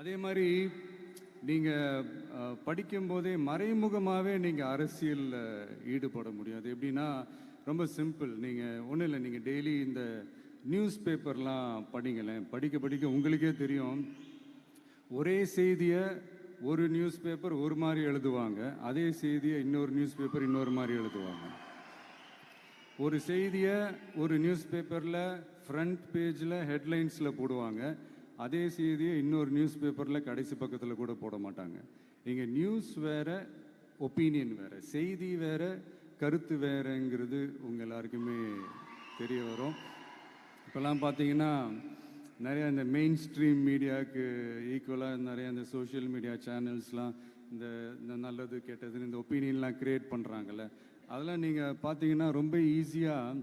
அதே மாதிரி நீங்கள் படிக்கும்போதே மறைமுகமாகவே நீங்கள் அரசியலில் ஈடுபட முடியும் அது எப்படின்னா ரொம்ப சிம்பிள். நீங்கள் ஒன்றும் இல்லை நீங்கள் டெய்லி இந்த நியூஸ் பேப்பர்லாம் படிங்களேன். படிக்க படிக்க உங்களுக்கே தெரியும். ஒரே செய்தியை ஒரு நியூஸ் பேப்பர் ஒரு மாதிரி எழுதுவாங்க. அதே செய்தியை இன்னொரு நியூஸ் பேப்பர் இன்னொரு மாதிரி எழுதுவாங்க. ஒரு செய்தியை ஒரு நியூஸ் பேப்பரில் ஃப்ரண்ட் பேஜில் ஹெட்லைன்ஸில் போடுவாங்க. அதே செய்தியை இன்னொரு நியூஸ் பேப்பரில் கடைசி பக்கத்தில் கூட போட மாட்டாங்க. இங்கே நியூஸ் வேற ஒப்பீனியன் வேறு செய்தி வேறு கருத்து வேறுங்கிறது உங்கள் எல்லாருக்குமே தெரிய வரும். இப்போல்லாம் பார்த்தீங்கன்னா நிறைய இந்த மெயின் ஸ்ட்ரீம் மீடியாவுக்கு ஈக்குவலாக நிறைய இந்த சோஷியல் மீடியா சேனல்ஸ்லாம் இந்த இந்த நல்லது கெட்டதுன்னு இந்த ஒப்பீனியன்லாம் க்ரியேட் பண்ணுறாங்கல்ல அதெல்லாம் நீங்கள் பார்த்தீங்கன்னா ரொம்ப ஈஸியாக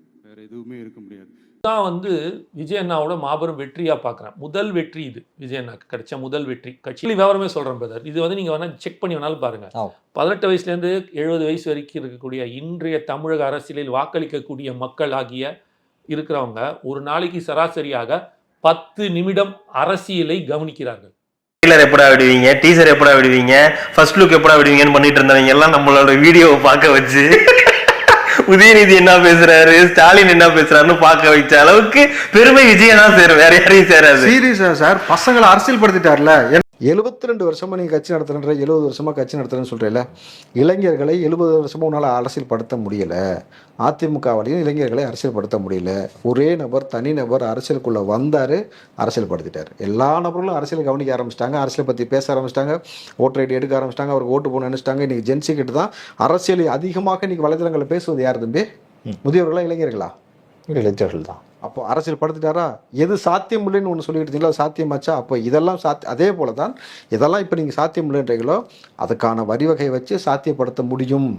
வேற எதுவுமே இருக்க முடியாது. தான் வந்து விஜய் அண்ணாவோட மாபெரும் வெற்றியா பார்க்குறேன் முதல் வெற்றி இது விஜய் அண்ணாக்கு கிடைச்ச முதல் வெற்றி. கட்சியில் விவரமே சொல்கிறேன் பிரதர் இது வந்து நீங்கள் வேணால் செக் பண்ணி வேணாலும் பாருங்க. ஆ. பதினெட்டு வயசுலேருந்து எழுபது வயசு வரைக்கும் இருக்கக்கூடிய இன்றைய தமிழக அரசியலில் வாக்களிக்கக்கூடிய மக்கள் ஆகிய இருக்கிறவங்க ஒரு நாளைக்கு சராசரியாக பத்து நிமிடம் அரசியலை கவனிக்கிறார்கள். ட்ரெய்லர் எப்படா விடுவீங்க? டீசர் எப்படா விடுவீங்க? ஃபர்ஸ்ட் லுக் எப்படா விடுவீங்கன்னு பண்ணிட்டு இருந்தவங்க எல்லாம் நம்மளோட வீடியோவை பார்க்க வச்சு. உதயநிதி என்ன பேசுறாரு? ஸ்டாலின் என்ன பேசுறாருன்னு பார்க்க வைச்ச அளவுக்கு பெருமை விஜயனா சேரும் வேற யாரையும் சேராது. சீரியஸா சார்? பசங்களை அரசியல் படுத்திட்டார்ல எழுபத்தி ரெண்டு வருஷமா நீங்க கட்சி நடத்துற எழுபது வருஷமா கட்சி நடத்துறேன்னு சொல்றீல இளைஞர்களை எழுபது வருஷமா உன்னால அரசியல் படுத்த முடியல. அதிமுகவாலையும் இளைஞர்களை அரசியல் படுத்த முடியல. ஒரே நபர் தனி நபர் அரசியலுக்குள்ள வந்தாரு அரசியல் படுத்திட்டாரு எல்லா நபர்களும் அரசியல் கவனிக்க ஆரம்பிச்சிட்டாங்க அரசியல் பத்தி பேச ஆரம்பிச்சிட்டாங்க ஓட்டர் ஐடி எடுக்க ஆரம்பிச்சிட்டாங்க அவருக்கு ஓட்டு போன நினைச்சிட்டாங்க. இன்னைக்கு ஜென்சி கிட்ட தான் அரசியலை அதிகமாக இன்னைக்கு வலைதளங்களில் பேசுவது யார் தம்பி? முதியவர்களா இளைஞர்களா? இளைஞர்கள் தான் அப்போ அரசியல் படுத்துட்டாரா? எது சாத்தியம் இல்லைன்னு ஒன்று சொல்லிட்டு இருந்தீங்களோ அது சாத்தியமாச்சா? அப்போ இதெல்லாம் சாத்தி அதே போல தான் இதெல்லாம் இப்போ நீங்கள் சாத்தியம் இல்லைன்றீங்களோ அதுக்கான வரிவகை வச்சு சாத்தியப்படுத்த முடியும்.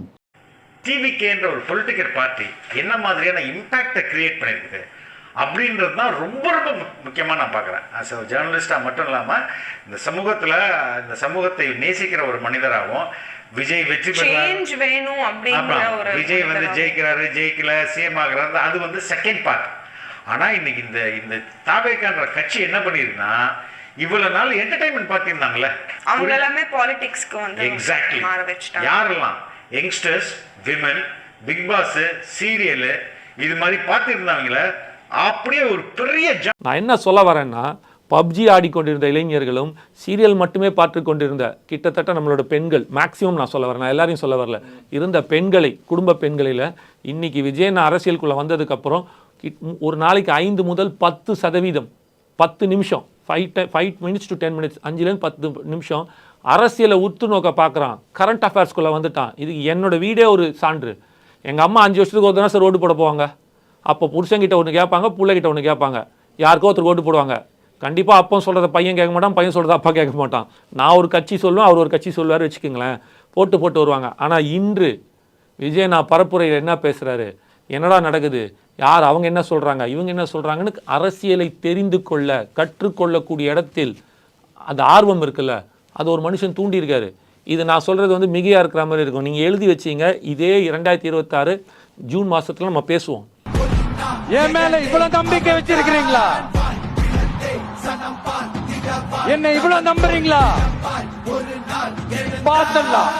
டிவிகேன்ற ஒரு பொலிட்டிக்கல் பார்ட்டி என்ன மாதிரியான இம்பேக்டை கிரியேட் பண்ணியிருக்குது அப்படின்றது தான் ரொம்ப ரொம்ப மு- முக்கியமா நான் பார்க்குறேன். ஆஸ் அ ஜேர்னலிஸ்டாக மட்டும் இல்லாமல் இந்த சமூகத்தில் இந்த சமூகத்தை நேசிக்கிற ஒரு மனிதராகவும் விஜய் வெற்றி பெறார் வேணும் அப்படிங்கிற ஆமா. ஒரு விஜய் வந்து ஜெயிக்கிறாரு ஜெயிக்கல சிஎம் ஆகுறாரு அது வந்து செகண்ட் பார்ட் ஆனா இன்னைக்கு இந்த இந்த தாவேக்கான்ற கட்சி என்ன பண்ணிருக்குன்னா இவ்வளவு நாள் என்டர்டைன்மெண்ட் பார்த்திருந்தாங்கல்ல. அவங்க எல்லாமே பாலிடிக்ஸ்க்கு வந்து எக்ஸாக்ட்லி யாரெல்லாம்? Youngsters women Bigg Boss serial இது மாதிரி பார்த்துருந்தாங்கள அப்படியே ஒரு பெரிய நான் என்ன சொல்ல வரேன்னா பப்ஜி ஆடிக்கொண்டிருந்த இளைஞர்களும் சீரியல் மட்டுமே பார்த்து கொண்டிருந்த கிட்டத்தட்ட நம்மளோட பெண்கள் மேக்ஸிமம் நான் சொல்ல வரேன் நான் எல்லாரையும் சொல்ல வரல. இருந்த பெண்களை குடும்ப பெண்களில் இன்னைக்கு விஜயன் அரசியலுக்குள்ளே வந்ததுக்கப்புறம் ஒரு நாளைக்கு ஐந்து முதல் பத்து சதவீதம். பத்து நிமிஷம். Five five minutes to ten minutes அஞ்சுலேருந்து பத்து நிமிஷம். அரசியலை உத்து நோக்க பார்க்குறான் கரண்ட் அஃபேர்ஸ்குள்ளே வந்துட்டான். இதுக்கு என்னோட வீடே ஒரு சான்று. எங்கள் அம்மா அஞ்சு வருஷத்துக்கு ஒரு தடவை சார் ரோடு போட போவாங்க? அப்போ புருஷங்கிட்ட ஒன்று கேட்பாங்க பிள்ளைகிட்ட ஒன்று கேட்பாங்க. யாருக்கோ ஒருத்தர் ஓட்டு போடுவாங்க. கண்டிப்பாக அப்போ சொல்கிறத பையன் கேட்க மாட்டான் பையன் சொல்கிறத அப்பா கேட்க மாட்டான். நான் ஒரு கட்சி சொல்லுவேன் அவர் ஒரு கட்சி சொல்லுவார் வச்சுக்கோங்களேன். போட்டு போட்டு வருவாங்க. ஆனால் இன்று விஜய் நான் பரப்புரையில் என்ன பேசுகிறாரு என்னடா நடக்குது? யார் அவங்க என்ன சொல்கிறாங்க இவங்க என்ன சொல்கிறாங்கன்னு அரசியலை தெரிந்து கொள்ள கற்றுக்கொள்ளக்கூடிய இடத்தில் அந்த ஆர்வம் இருக்குல்ல? அது ஒரு மனுஷன் தூண்டியிருக்காரு. இது நான் சொல்கிறது வந்து மிகையாக இருக்கிற மாதிரி இருக்கும். நீங்கள் எழுதி வச்சீங்க இதே இரண்டாயிரத்தி இருபத்தாறு ஜூன் மாதத்தில் நம்ம பேசுவோம். என் மேல இவ்வளவு நம்பிக்கை வச்சிருக்கிறீங்களா? என்ன இவ்வளவு நம்புறீங்களா? பார்த்தலாம்